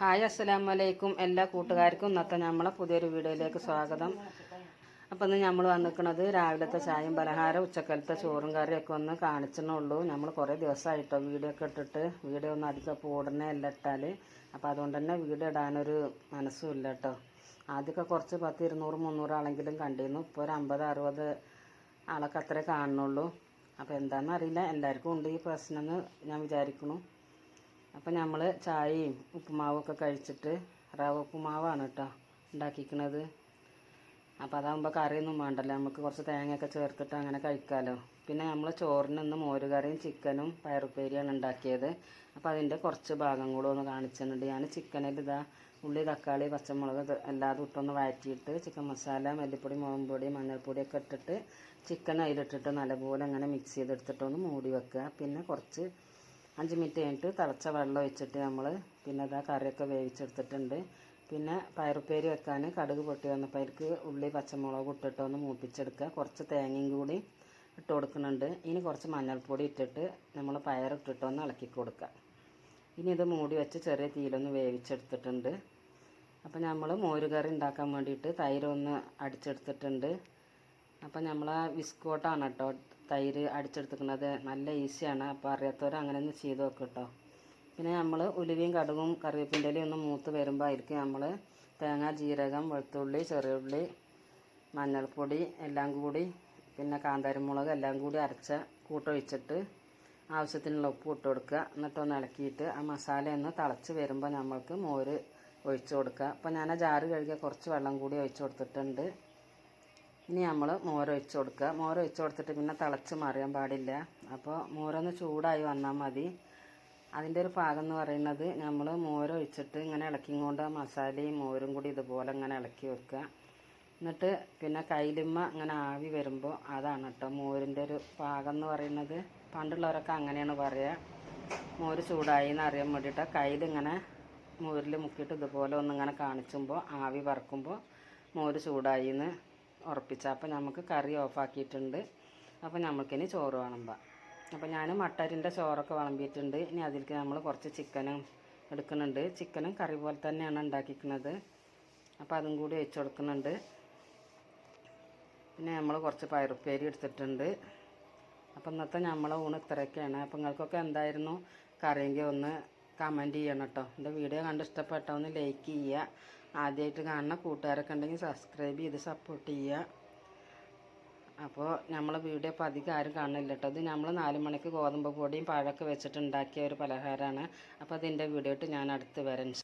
Hi അസ്സലാം വലൈക്കും എല്ലാ കൂട്ടുകാർക്കും ഇന്നത്തെ നമ്മളെ പുതിയൊരു വീഡിയോയിലേക്ക് സ്വാഗതം. അപ്പം ഇന്ന് നമ്മൾ വന്നിരിക്കുന്നത് രാവിലത്തെ ചായയും പലഹാരം ഉച്ചക്കലത്തെ ചോറും കറിയൊക്കെ ഒന്ന് കാണിച്ചെന്നുള്ളൂ. നമ്മൾ കുറേ ദിവസമായിട്ടോ വീഡിയോ ഒക്കെ ഇട്ടിട്ട് വീഡിയോ ഒന്നും അധികം ഉടനെ അല്ല ഇട്ടാൽ അപ്പോൾ അതുകൊണ്ട് തന്നെ വീഡിയോ ഇടാനൊരു മനസ്സും ഇല്ല കേട്ടോ. ആദ്യമൊക്കെ കുറച്ച് പത്ത് ഇരുന്നൂറ് മുന്നൂറ് ആളെങ്കിലും കണ്ടിരുന്നു. ഇപ്പോൾ ഒരു അമ്പത് അറുപത് ആളൊക്കെ അത്രേ കാണുന്നുള്ളൂ. അപ്പോൾ എന്താണെന്നറിയില്ല എല്ലാവർക്കും ഉണ്ട് ഈ പ്രശ്നം എന്ന് ഞാൻ വിചാരിക്കുന്നു. അപ്പം നമ്മൾ ചായയും ഉപ്പുമാവും ഒക്കെ കഴിച്ചിട്ട് റവ ഉപ്പുമാവാണ് കേട്ടോ ഉണ്ടാക്കിക്കണത്. അപ്പോൾ അതാകുമ്പോൾ കറിയൊന്നും വേണ്ടല്ലോ. നമുക്ക് കുറച്ച് തേങ്ങയൊക്കെ ചേർത്തിട്ട് അങ്ങനെ കഴിക്കാമല്ലോ പിന്നെ നമ്മൾ ചോറിന് ഇന്ന് മോരുകറിയും ചിക്കനും പയറുപ്പേരിയാണ് ഉണ്ടാക്കിയത്. അപ്പോൾ അതിന്റെ കുറച്ച് ഭാഗം കൂടെ ഒന്ന് കാണിച്ചിട്ടുണ്ട് ഞാൻ ചിക്കനിൽ ഇതാ ഉള്ളി തക്കാളി പച്ചമുളക് എല്ലാതും ഇട്ടൊന്ന് വഴറ്റിയിട്ട് ചിക്കൻ മസാല മല്ലിപ്പൊടി മുളകുപൊടി മഞ്ഞൾപ്പൊടിയൊക്കെ ഇട്ടിട്ട് ചിക്കൻ അതിലിട്ടിട്ട് നല്ലപോലെ അങ്ങനെ മിക്സ് ചെയ്തെടുത്തിട്ടൊന്ന് മൂടി വെക്കുക. പിന്നെ കുറച്ച് അഞ്ച് മിനിറ്റ് കഴിഞ്ഞിട്ട് തിളച്ച വെള്ളം ഒഴിച്ചിട്ട് നമ്മൾ പിന്നെ അതാ കറിയൊക്കെ വേവിച്ചെടുത്തിട്ടുണ്ട്. പിന്നെ പയറുപ്പേരി വെക്കാൻ കടുക് പൊട്ടി വന്നപ്പോൾ അതിലേക്ക് ഉള്ളി പച്ചമുളക് ഇട്ടിട്ട് ഒന്ന് മൂപ്പിച്ചെടുക്കുക. കുറച്ച് തേങ്ങയും കൂടി ഇട്ട് കൊടുക്കുന്നുണ്ട്. ഇനി കുറച്ച് മഞ്ഞൾപ്പൊടി ഇട്ടിട്ട് നമ്മൾ പയറിട്ടിട്ട് ഒന്ന് ഇളക്കി കൊടുക്കുക. ഇനി ഇത് മൂടി വെച്ച് ചെറിയ തീയിലൊന്ന് വേവിച്ചെടുത്തിട്ടുണ്ട്. അപ്പോൾ നമ്മൾ മോരുകറി ഉണ്ടാക്കാൻ വേണ്ടിയിട്ട് തൈരൊന്ന് അടിച്ചെടുത്തിട്ടുണ്ട്. അപ്പം നമ്മൾ ആ വിസ്കോട്ടാണ് കേട്ടോ തൈര് അടിച്ചെടുത്തിക്കുന്നത് നല്ല ഈസിയാണ്. അപ്പോൾ അറിയാത്തവർ അങ്ങനെ ഒന്ന് ചെയ്ത് നോക്കും കേട്ടോ. പിന്നെ നമ്മൾ ഉലുവയും കടുകും കറിവേപ്പിന്റെലയും ഒന്ന് മൂത്ത് വരുമ്പോൾ അതിലേക്ക് നമ്മൾ തേങ്ങ ജീരകം വെളുത്തുള്ളി ചെറിയുള്ളി മഞ്ഞൾപ്പൊടി എല്ലാം കൂടി പിന്നെ കാന്താരിമുളക് എല്ലാം കൂടി അരച്ച കൂട്ടൊഴിച്ചിട്ട് ആവശ്യത്തിനുള്ള ഉപ്പ് ഇട്ട് കൊടുക്കുക. എന്നിട്ടൊന്ന് ഇളക്കിയിട്ട് ആ മസാല ഒന്ന് തിളച്ച് വരുമ്പോൾ നമ്മൾക്ക് മോര് ഒഴിച്ച് കൊടുക്കുക. അപ്പോൾ ഞാൻ ആ ജാറ് കഴുകിയ കുറച്ച് വെള്ളം കൂടി ഒഴിച്ച് കൊടുത്തിട്ടുണ്ട്. ഇനി നമ്മൾ മോരൊഴിച്ച് കൊടുക്കുക. മോരൊഴിച്ച് കൊടുത്തിട്ട് പിന്നെ തിളച്ച് മറിയാൻ പാടില്ല. അപ്പോൾ മോരൊന്ന് ചൂടായി വന്നാൽ മതി. അതിന്റെ ഒരു പാകം എന്ന് പറയുന്നത് നമ്മൾ മോരൊഴിച്ചിട്ട് ഇങ്ങനെ ഇളക്കി കൊണ്ട് മസാലയും മോരും കൂടി ഇതുപോലെ ഇങ്ങനെ ഇളക്കി വെക്കുക. എന്നിട്ട് പിന്നെ കയ്യിലുമ്മ ഇങ്ങനെ ആവി വരുമ്പോൾ അതാണ് കേട്ടോ മോരിന്റെ ഒരു പാകം എന്ന് പറയുന്നത്. പണ്ടുള്ളവരൊക്കെ അങ്ങനെയാണ് പറയുക മോര് ചൂടായി എന്ന് അറിയാൻ വേണ്ടിയിട്ട് കയ്യിലിങ്ങനെ മോരിൽ മുക്കിയിട്ട് ഇതുപോലെ ഒന്നിങ്ങനെ കാണിച്ചുമ്പോൾ ആവി പറക്കുമ്പോൾ മോര് ചൂടായി എന്ന് ഉറപ്പിച്ച. അപ്പോൾ നമുക്ക് കറി ഓഫാക്കിയിട്ടുണ്ട്. അപ്പോൾ നമുക്കിനി ചോറ് വിളമ്പാം. അപ്പോൾ ഞാൻ മട്ടരിന്റെ ചോറൊക്കെ വിളമ്പിയിട്ടുണ്ട്. ഇനി അതിലേക്ക് നമ്മൾ കുറച്ച് ചിക്കനും എടുക്കുന്നുണ്ട്. ചിക്കനും കറി പോലെ തന്നെയാണ് ഉണ്ടാക്കിക്കുന്നത്. അപ്പോൾ അതും കൂടി വെച്ച് കൊടുക്കുന്നുണ്ട്. പിന്നെ നമ്മൾ കുറച്ച് പയറുപ്പേരി എടുത്തിട്ടുണ്ട്. അപ്പോൾ ഇന്നത്തെ നമ്മളെ ഊണ് ഇത്രയൊക്കെയാണ്. അപ്പോൾ നിങ്ങൾക്കൊക്കെ എന്തായിരുന്നു? കറിയെങ്കിൽ ഒന്ന് കമന്റ് ചെയ്യണം കേട്ടോ. എന്റെ വീഡിയോ കണ്ട് ഇഷ്ടപ്പെട്ടോ ഒന്ന് ലൈക്ക് ചെയ്യുക. ആദ്യമായിട്ട് കാണുന്ന കൂട്ടുകാരൊക്കെ ഉണ്ടെങ്കിൽ സബ്സ്ക്രൈബ് ചെയ്ത് സപ്പോർട്ട് ചെയ്യുക. അപ്പോൾ നമ്മളെ വീഡിയോ ഇപ്പോൾ അധികം ആരും കാണുന്നില്ല കേട്ടോ ഇത് നമ്മൾ നാല് മണിക്ക് ഗോതമ്പ് പൊടിയും പഴമൊക്കെ വെച്ചിട്ട് ഉണ്ടാക്കിയ ഒരു പലഹാരമാണ്. അപ്പോൾ അതിന്റെ വീഡിയോ ഇട്ട് ഞാൻ അടുത്ത് വരാം.